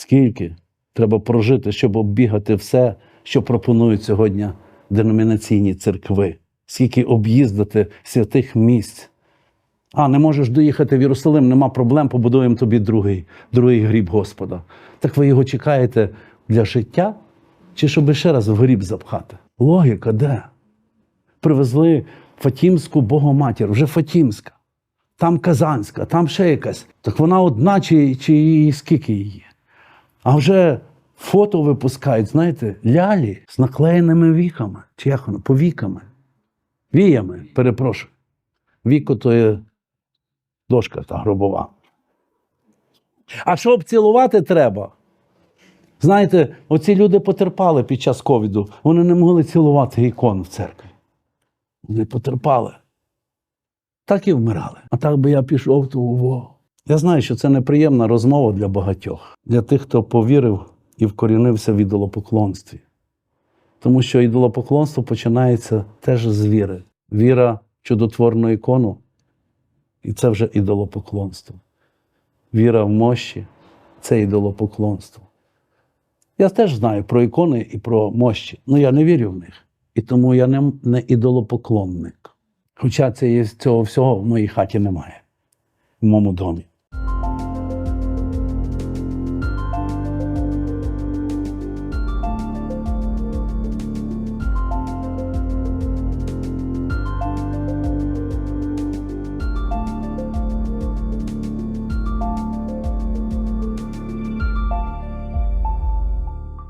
Скільки треба прожити, щоб оббігати все, що пропонують сьогодні деномінаційні церкви, скільки об'їздити святих місць. А, не можеш доїхати в Єрусалим, нема проблем, побудуємо тобі другий, другий гріб Господа. Так ви його чекаєте для життя чи щоб ще раз в гріб запхати? Логіка де? Привезли Фатімську Богоматір, вже Фатімська, там Казанська, там ще якась. Так вона одна, чи, чи скільки її? А вже фото випускають, знаєте, лялі з наклеєними віками, чи як воно, повіками. Віями, перепрошую. Віко то є дошка та гробова. А щоб цілувати треба. Знаєте, оці люди потерпали під час ковіду. Вони не могли цілувати ікону в церкві. Вони потерпали. Так і вмирали. А так би я пішов, то во. Я знаю, що це неприємна розмова для багатьох, для тих, хто повірив і вкорінився в ідолопоклонстві. Тому що ідолопоклонство починається теж з віри. Віра в чудотворну ікону, і це вже ідолопоклонство. Віра в мощі це ідолопоклонство. Я теж знаю про ікони і про мощі, але я не вірю в них. І тому я не, не ідолопоклонник. Хоча це є, цього всього в моїй хаті немає, в моєму домі.